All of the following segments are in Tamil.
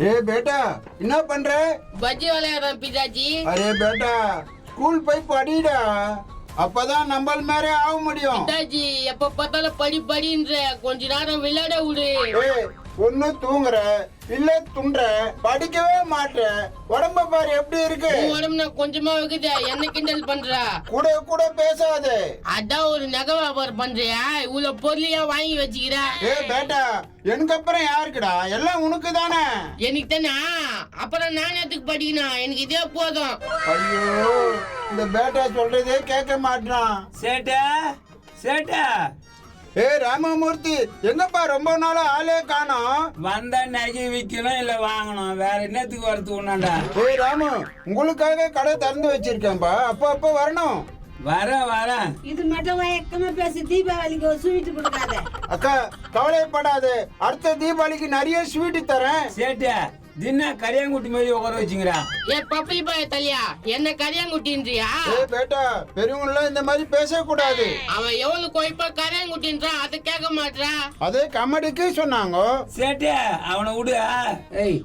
ஏ பேட்டா என்ன பண்ற? பஜ்ஜி விளையாடுறேன் பிதாஜி அரே பேட்டா ஸ்கூல் போய் படிடா. அப்பதான் நம்மள மாதிரி ஆக முடியும். பிதாஜி எப்ப பார்த்தாலும் படி படின்ற. கொஞ்ச நேரம் விளையாட விடு. ஒண்ணு தூங்குற இல்ல துண்ற படிக்கவே மாட்ற. உடம்ப பாரு எப்படி இருக்கு? உன் உடம்பு நான் கொஞ்சமா வைக்குது என்ன கிண்டல் பண்றா? கூட கூட பேசாத. அதான் ஒரு நகை வியாபாரம் பண்றியா? இவ்வளவு பொருளையா வாங்கி வச்சுக்கிறா? ஏ பேட்டா எனக்கு அப்புறம் யாருக்குடா? எல்லாம் உனக்கு தானே எனக்கு தானே அப்புறம் நான் எதுக்கு படிக்கணும்? எனக்கு இதே போதும். ஐயோ இந்த பேட்டா சொல்றதே கேட்க மாட்டான் சேட்டா சேட்டா. ஏ ராமமூர்த்தி எங்கப்பா ரொம்ப நாளா ஆளே காணோம்? வந்தா நகை விற்கணும் இல்ல வாங்கணும். வேற என்னத்துக்கு வரது உன்னாண்டா? ஏய் ராமு உங்களுக்காக கடை திறந்து வச்சிருக்கேன்பா. அப்போ அப்போ வரணும். வரேன் வரேன். இது மட்டும் வழக்கமா பேசி தீபாவளிக்கு ஒரு ஸ்வீட் கொடுக்காத. அக்கா கவலைப்படாத. அடுத்த தீபாவளிக்கு நிறைய ஸ்வீட் தரேன். சேட்டா தின்னா கரியாங்குட்டி மாதிரி உட்கார வச்சுங்கிறா ஏ பப்பி பாய தலையா என்ன கரையாங்குட்டின்றியா? ஏய் பேட்டா பெரியவங்களாம் இந்த மாதிரி பேசக்கூடாது. அவன் எவ்வளவு கொய்ப்பா கரையாங்குட்டின்றான் அதை கேட்க மாட்றா. அதே கமெடிக்கு சொன்னாங்க. சேட்டா அவனை விடு ஏய்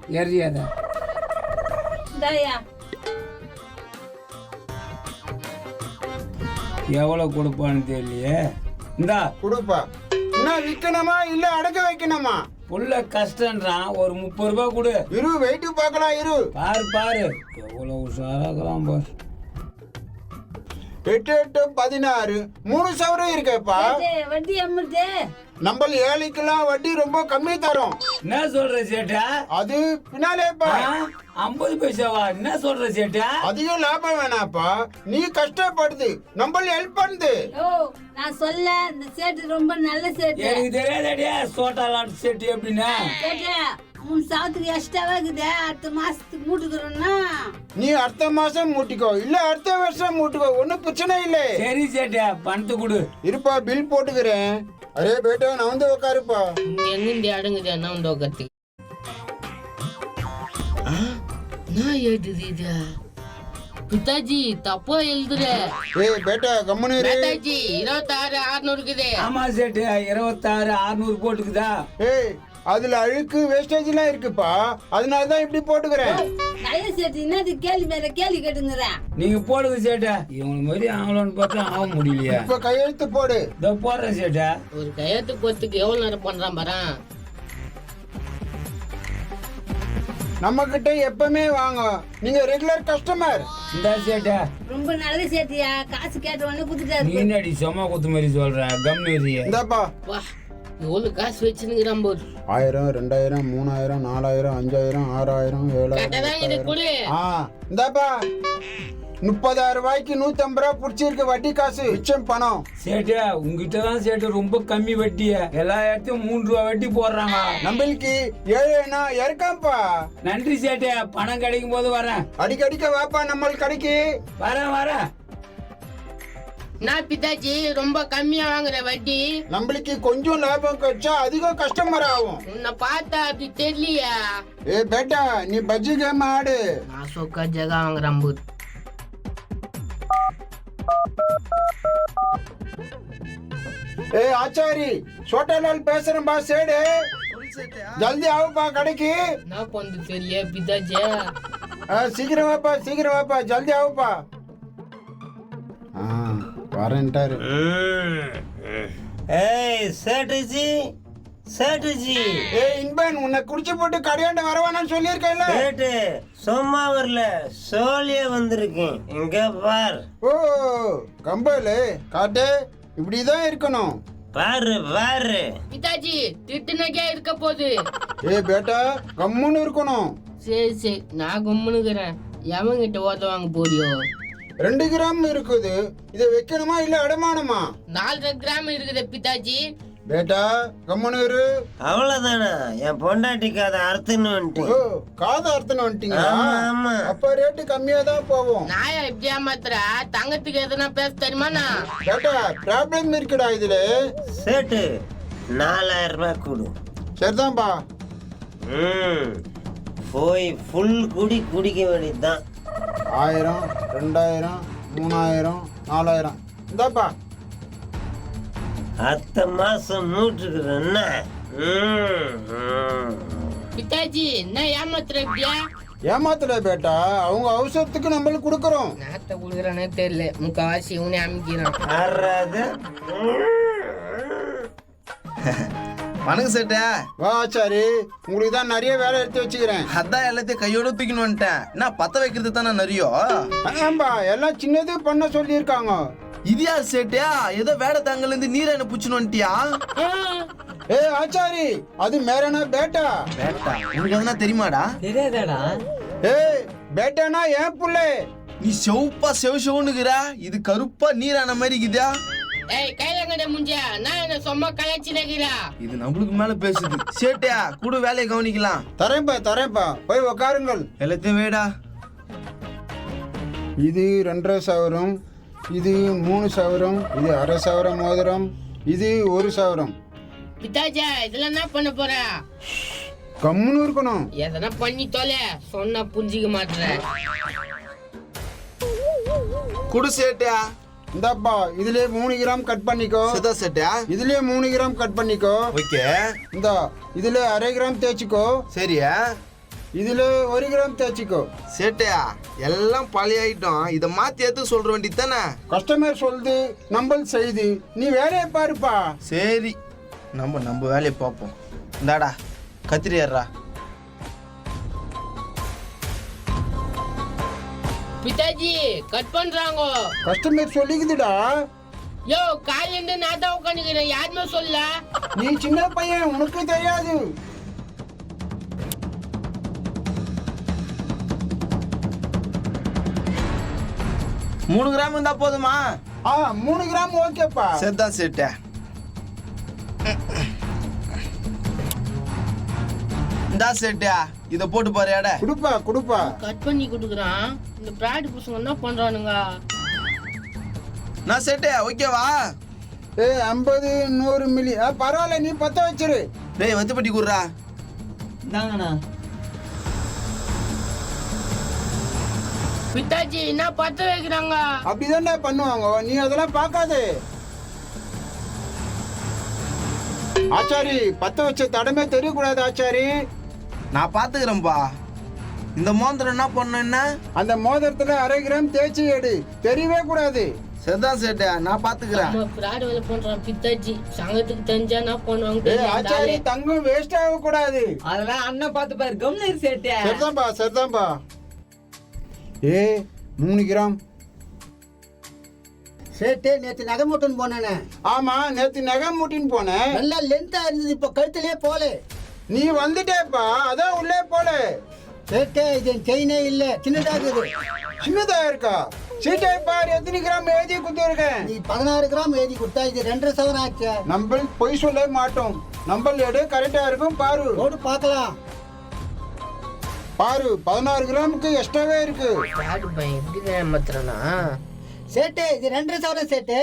இந்தாயா. எவ்வளவு கொடுப்பான்னு தெரியலையே. இந்தா. கொடுப்பா. என்ன விற்கணுமா இல்ல அடக்க வைக்கணுமா? புள்ள கஷ்டன்றான் ஒரு முப்பது ரூபாய் கொடு. இரு வெயிட்டு பார்க்கலாம் இரு. பாரு பாரு. எவ்வளவு உஷாராக்கலாம் பாரு. எட்டு எட்டு பதினாறு. மூணு சவரம் இருக்கேப்பா. வட்டி அமிர்தே நம்ம ஏழைக்கெல்லாம் வட்டி ரொம்ப கம்மி தரும். என்ன சொல்ற சேட்டா? அது பின்னாலேப்பா. ஐம்பது பைசாவா? என்ன சொல்ற சேட்டா? அதிகம் லாபம் வேணாப்பா. நீ கஷ்டப்படுது. நம்ம ஹெல்ப் பண்ணுது. ஓ நான் சொல்ல இந்த சேட்டு ரொம்ப நல்ல சேட்டு. எனக்கு தெரியாதடியா சோட்டா லாட் சேட்டு எப்படின்னா மூணு சாவத்துக்கு எக்ஸ்ட்ராவா இருக்குது. அடுத்த மாசத்துக்கு மூட்டுக்கிறோம்னா நீ அடுத்த மாசம் மூட்டிக்கோ. இல்ல அடுத்த வருஷம் மூட்டிக்கோ. ஒன்னும் பிரச்சனை இல்லை. சரி சேட்டா பணத்தை கொடு. இருப்பா பில் போட்டுக்கிறேன். அரே பேட்டா நான் வந்து உட்காருப்பா எங்க இந்த அடங்குது என்ன வந்து உட்காந்து நான் எழுதுது இது? பிதாஜி தப்பா எழுதுற. ஏய் பேட்டா கம்முனு இரு. பிதாஜி இருபத்தாறு ஆறுநூறு இருக்குது. ஆமா சேட்டு இருபத்தாறு அறுநூறு போட்டுக்குதா? ஏய் அதுல அழுக்கு வேஸ்டேஜ் எல்லாம் இருக்குப்பா. அதனால தான் இப்படி போட்டுக்கிறேன். நல்ல சேட்டு என்னது கேள்வி மேல கேள்வி கேட்டுங்கிறேன் நீங்க போடுங்க சேட்டா. இவங்க மாதிரி ஆகலாம்னு பார்த்தா ஆக முடியலையா. இப்ப கையெழுத்து போடு. இதோ போடுறேன் சேட்டா. ஒரு கையெழுத்து போறதுக்கு எவ்வளவு நேரம் பண்றான் பாரு? நம்ம கிட்ட எப்பவுமே வாங்க. நீங்க ரெகுலர் கஸ்டமர் இந்த சேட்டா. ரொம்ப நல்ல சேட்டியா. காசு கேட்ட உடனே நீ குடுத்துட்டாரு என்னடி சும்மா குத்து மாதிரி சொல்ற? கம்னு இந்தாப்பா. வா எவ்வளவு காசு வச்சுனுங்கிறான் போது ஆயிரம் ரெண்டாயிரம் மூணாயிரம் நாலாயிரம் அஞ்சாயிரம் ஆறாயிரம் ஏழாயிரம் கரெக்டாதான் இது எட்டாயிரம். கொடு. ஆ இந்தாப்பா. முப்பதாயிரம் ரூபாய்க்கு நூத்தம்பது ரூபா பிடிச்சிருக்கு வட்டி காசு. மிச்சம் பணம். சேட்டா உங்ககிட்ட தான் சேட்டு ரொம்ப கம்மி வட்டிய. எல்லா இடத்தையும் மூணு ரூபா வட்டி போடுறாங்க. நம்மளுக்கு ஏழுனா இறக்காம்ப்பா. நன்றி சேட்டா பணம் கிடைக்கும் போது வரேன். அடிக்கடிக்க வாப்பா நம்ம கடைக்கு. வரேன் வரேன். நான் பிதாஜி ரொம்ப கம்மியா வாங்குற வட்டி. நம்மளுக்கு கொஞ்சம் லாபம் கிடைச்சா அதிகம் கஸ்டமர் ஆகும். உன்னை பார்த்தா அப்படி தெரியலையா. ஏ பேட்டா நீ பஜ்ஜி கேம் ஆடு. நான் சொக்கா ஜகா வாங்குறான் போது ஏ ஆச்சாரி சோட்டாலால் பேசுறேன்பா சேடு. ஜல்தி ஆகுப்பா கடைக்கு. என்ன பண்ணு தெரியல பிதாஜி சீக்கிரம் வாப்பா சீக்கிரம் வாப்பா ஜல்தி ஆகுப்பா. வரேன்ட்டாரு ஏய் சேட்டுஜி சேட்டுஜி ஏ இன்பன் உன்னை குடிச்சு போட்டு கடையாண்ட வரவானான்னு சொல்லியிருக்கேன்ல. சேட்டு சும்மா வரல. சோழியே வந்திருக்கேன். இங்க பார். ஓ கம்பல் காட்டு இப்படிதான் இருக்கணும். பாரு பாரு. பிதாஜி திட்டுனக்கே இருக்க போகுது. ஏ பேட்டா கம்முன்னு இருக்கணும். சரி சரி நான் கும்முனுக்குறேன். எவங்கிட்ட ஓத வாங்க போறியோ? ரெண்டு கிராம் இருக்குது. இதை வைக்கணுமா இல்ல அடமானமா? நாலரை கிராம் இருக்குது பிதாஜி. பேட்டா கம்முன்னு இரு. அவ்வளவுதானா? என் பொண்டாட்டிக்கு அதை அறுத்துன்னு ஓ வந்துட்டேன் காது அர்த்தம் வந்துட்டீங்களா? ஆமா, ஆமா. அப்ப ரேட்டு கம்மியா தான் போகும். நாயா இப்படி ஏமாத்துற? தங்கத்துக்கு எதனா பேச தெரியுமாண்ணா பேட்டா ப்ராப்ளம் இருக்குடா இதுல. சேட்டு நாலாயிரம் ரூபாய் கொடு. சரிதான்பா. ம் போய் ஃபுல் குடி குடிக்க வேண்டியதுதான். ஆயிரம் ரெண்டாயிரம் மூணாயிரம் நாலாயிரம். இந்தாப்பா. அத்த மாசம் மூட்டுக்குறேன்னா ம் ம் பித்தாஜி என்ன ஏமாத்துற இப்படியா ஏமாத்தல பேட்டா? அவங்க அவசரத்துக்கு நம்மளுக்கு கொடுக்குறோம். நேத்த குடுக்குறானே தெரியல. முக்காவாசி இவனே அமைக்கிறான் வணக்கம் சேட்டா. வா ஆச்சாரி. உங்களுக்கு தான் நிறைய வேலை எடுத்து வச்சுக்கிறேன். அதான் எல்லாத்தையும் கையோட தூக்கின்னு வந்துட்டேன். என்ன பத்த வைக்கிறது தானே நிறையோ ஆம்பா எல்லாம் சின்னது பண்ண சொல்லியிருக்காங்க. இது யார் சேட்டியா? ஏதோ வேட தாங்கல இருந்து நீர் என்ன புச்சுன்னு வந்துட்டியா? ஏ ஆச்சாரி அது மேரனா பேட்டா? வேட்டா உனக்கு எதனா தெரியுமாடா? தெரியாதாடா. ஏய் பேட்டானா ஏன் புள்ளே? நீ செவப்பா செவ செவனுக்குறா இது கருப்பா நீரான மாதிரி இருக்குதா ஏய் கையில கட்ட முஞ்சியா நான் என்ன சும்மா கலாச்சி நகிறா இது நம்மளுக்கு மேல பேசுது. சேட்டியா கூட வேலையை கவனிக்கலாம். தரேன்பா தரேன்பா போய் உக்காருங்கள். எல்லாத்தையும் வேடா. இது ரெண்டரை சவரம் இது மூணு சவரம் இது அரை சவரம் மோதிரம் இது ஒரு சவரம். பித்தாஜா இதெல்லாம் என்ன பண்ண போற? கம்முன்னு இருக்கணும். எதனா பண்ணி தொலை சொன்னா புரிஞ்சிக்க மாட்டேற. குடு சேட்டியா. இந்தாப்பா இதுலயே மூணு கிராம் கட் பண்ணிக்கோ. சிதா சேட்டியா இதுலயே மூணு கிராம் கட் பண்ணிக்கோ. ஓகே. இந்தா இதுல அரை கிராம் தேய்ச்சிக்கோ. சரியா? இதுல ஒரு கிராம் தேய்ச்சிக்கோ. சேட்டையா? எல்லாம் பழைய ஐட்டம் இதை மாத்தி எடுத்து சொல்ற வேண்டி தானே? கஸ்டமர் சொல்லுது நம்பல் செய்து. நீ வேலையை பாருப்பா. சரி. நம்ம நம்ம வேலையை பார்ப்போம். இந்தாடா கத்திரி ஏறா பித்தாஜி கட் பண்றாங்க. கஸ்டமர் சொல்லிக்குதுடா. யோ இருந்து நான் தான் உட்காந்துக்கிறேன் யாருமே சொல்ல. நீ சின்ன பையன் உனக்கு தெரியாது. மூணு கிராம் இருந்தா போதுமா? ஆ மூணு கிராம் ஓகேப்பா. சரிதான் சேட்ட இந்தா சேட்டியா இத போட்டு பாரு எடை. குடுப்பா குடுப்பா. கட் பண்ணி கொடுக்குறான். இந்த பிராட் பசங்க என்ன பண்றானுங்க? நான் சேட்டையா ஓகேவா? ஏ ஐம்பது நூறு மில்லி ஆ பரவாயில்ல நீ பத்த வச்சிரு. டேய் வந்து பட்டி குடுறா. இந்தாங்கண்ணா. பித்தாஜி என்ன பத்த வைக்கிறாங்க? அப்படிதான்டா பண்ணுவாங்க நீ அதெல்லாம் பார்க்காதே. ஆச்சாரி பத்த வச்ச தடமே தெரியக்கூடாது ஆச்சாரி. நான் பாத்துக்கிறேன்பா இந்த மோந்திரம் என்ன பண்ணும் என்ன? அந்த மோதிரத்துல அரை கிராம் தேய்ச்சி எடு. தெரியவே கூடாது. சரிதான் சேட்டையா நான் பாத்துக்கிறேன். நம்ம பிராட் வேலை பண்றான் சங்கத்துக்கு தெரிஞ்சா பண்ணுவாங்க. ஆச்சாரி தாலே. தங்கம் வேஸ்ட் ஆக கூடாது அதெல்லாம் அண்ணன் பார்த்து பாரு கம்னு சேட்டே. சரிதான்பா சரிதான்பா. ஏ மூணு கிராம். சேட்டு நேத்து நகை மூட்டன் போனானே. ஆமா நேத்து நகை மூட்டின்னு போனேன். நல்லா லென்த்தா இருந்தது இப்ப கழுத்திலே போல நீ வந்துட்டேப்பா அதான் உள்ளே போல. சேட்டு இது செயினே இல்ல. சின்னதா இருக்குது சின்னதா இருக்கா சீட்டை பாரு எத்தனை கிராம் எழுதி குத்துருக்கேன் நீ பதினாறு கிராம் எழுதி கொடுத்தா இது ரெண்டரை சவரம் ஆச்சு. நம்ம பொய் சொல்ல மாட்டோம். நம்ம எடு கரெக்டா இருக்கும் பாரு. போட்டு பார்க்கலாம். பாரு பதினாறு கிராமுக்கு எக்ஸ்ட்ராவே இருக்கு. எப்படி ஏமாத்துறானா? சேட்டு இது ரெண்டரை சவரம் சேட்டு.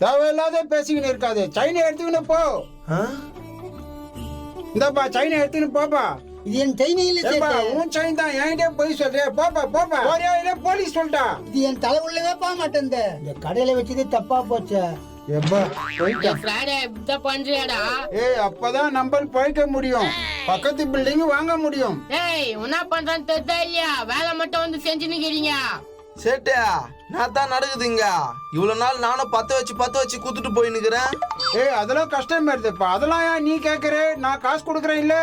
தேவையில்லாத பேசிக்கின்னு இருக்காது. சைனை எடுத்துக்கின்னு போ. ஆ? இந்தாப்பா சைனை எடுத்துக்கின்னு போப்பா. இது என் சேட்டு உன் சைன் தான் என்கிட்ட போய் சொல்றியா? போப்பா போப்பா இல்ல போலீஸ் சொல்லிட்டா? இது என் தலை உள்ளவே போக மாட்டேங்குது இந்த கடையில வச்சது தப்பா போச்சு. அப்பதான் நம்ம பழைக்க முடியும். பக்கத்து பில்டிங் வாங்க முடியும். ஏய் என்ன பண்றான்னு தெரியுதா இல்லையா? வேலை மட்டும் வந்து செஞ்சு நிக்கிறீங்க சேட்டையா நான் தான் நடக்குதுங்க. இவ்வளவு நாள் நானும் பத்த வச்சு பத்த வச்சு குத்துட்டு போயின்னுக்கிறேன். ஏய் அதெல்லாம் கஷ்டம் வருதுப்பா அதெல்லாம் ஏன் நீ கேக்குற? நான் காசு கொடுக்குறேன் இல்ல?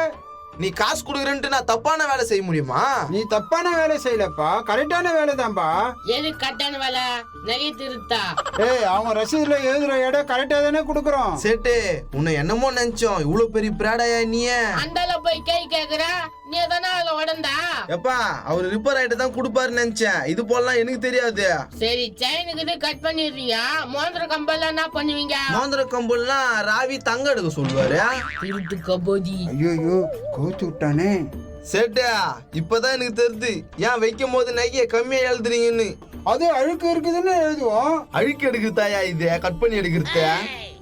நீ காசு கொடுக்குறேன்ட்டு நான் தப்பான வேலை செய்ய முடியுமா? நீ தப்பான வேலை செய்யலப்பா. கரெக்டான வேலை தான்ப்பா எது கட்டான வேலை? திருத்தா ஏய் அவன் ரசீதுல எழுதுற இடம் கரெக்டா தானே கொடுக்குறோம் சேட்டு உன்னை என்னமோ நினைச்சோம். இவ்வளவு பெரிய பிராடாயா நீ அந்தால போய் கை கேக்குற? நீ தானே அதுல உடந்தா? எப்பா அவர் ரிப்பேர் ஆயிட்டு தான் கொடுப்பாருன்னு நினைச்சேன். இது போலாம் எனக்கு தெரியாது. சரி செயினுக்கு கட் பண்ணிடுறீங்க மோந்திர கம்பெல்லாம் என்ன பண்ணுவீங்க? மோந்திர கம்புலாம் ராவி தங்க எடுக்க சொல்லுவாரு. திருட்டு கபோதி. ஐயோ விட்டானே. சேட்டா இப்பதான் எனக்கு தெரியுது ஏன் வைக்கும் போது நகைய கம்மியா எழுதுறீங்கன்னு. அது அழுக்கு இருக்குதுன்னு எழுதுவோம். அழுக்கு எடுக்கிறதாயா இது? கட் பண்ணி எடுக்கிறத?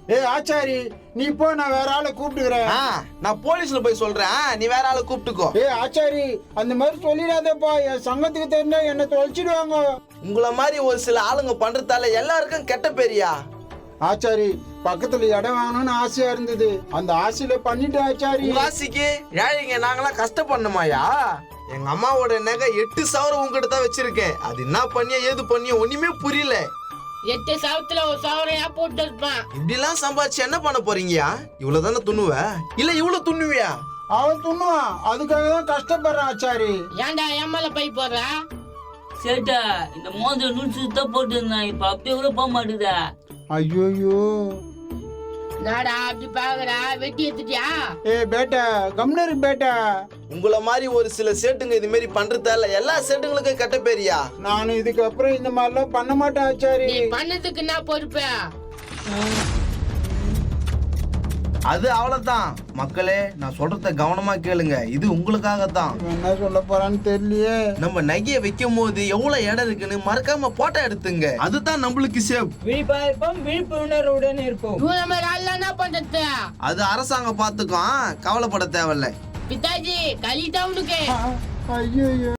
ஏய். ஆச்சாரி நீ போ நான் வேற ஆளை கூப்பிட்டுக்கிறேன். ஆ, நான் போலீஸ்ல போய் சொல்றேன். நீ வேற ஆளை கூப்பிட்டுக்கோ. ஏய் ஆச்சாரி அந்த மாதிரி சொல்லிடாதப்பா. என் சங்கத்துக்கு தெரிஞ்சா என்ன தொலைச்சிடுவாங்க. உங்கள மாதிரி ஒரு சில ஆளுங்க பண்றதால எல்லாருக்கும் கெட்ட பேரியா? ஆச்சாரி பக்கத்துல இடம் வாங்கணும்னு ஆசையா இருந்தது. அந்த ஆசையில பண்ணிட்டு ஆச்சாரி. ஆசைக்கு ஏழைங்க நாங்களாம் கஷ்டப்படணுமாயா? எங்க அம்மாவோட நகை எட்டு சவரம் உங்ககிட்ட தான் வச்சிருக்கேன். அது என்ன பண்ணியா ஏது பண்ணியா ஒண்ணுமே புரியல. எட்டு சவத்துல ஒரு சவரையா போட்டு இருப்பான் இப்படிலாம் சம்பாதிச்சு என்ன பண்ண போறீங்கயா இவ்வளவு தானே துண்ணுவ? இல்ல இவ்வளவு துண்ணுவியா? அவன் துண்ணுவான். அதுக்காக தான் கஷ்டப்படுறான் ஆச்சாரி. ஏன்டா என் மேல பை போடுற? சேட்டா இந்த மோதிரம் நூற்றி தான் போட்டுருந்தேன். இப்ப அப்படியே கூட போக மாட்டுதா. ஐயோயோ. நாடா அப்படி பாக்குற? வெட்டி எடுத்துட்டியா? ஏ பேட்டா கம்னரு பேட்டா. உங்கள மாதிரி ஒரு சில சேட்டுங்க இது மாதிரி பண்றதால எல்லா சேட்டுங்களுக்கும் கெட்ட பேரியா நான் இதுக்கப்புறம் இந்த மாதிரிலாம் பண்ண மாட்டேன் ஆச்சாரி. நீ பண்ணதுக்கு என்ன பொறுப்பு? அது அவ்வளவுதான். மக்களே நான் சொல்றத கவனமா கேளுங்க. இது உங்களுக்காகத்தான். இவன் என்ன சொல்ல போறான்னு தெரியலையே. நம்ம நகையை வைக்கும் போது எவ்வளவு இடம் இருக்குன்னு மறக்காம போட்டோ எடுத்துங்க. அதுதான் நம்மளுக்கு சேவ் விழிப்பாயிருப்போம் விழிப்புணர்வுடன் இருப்போம். ஆள் என்ன பண்றது? அது அரசாங்கம் பாத்துக்கும் கவலைப்பட தேவையில்ல. பிதாஜி களி டவுனுக்கு ஐயோ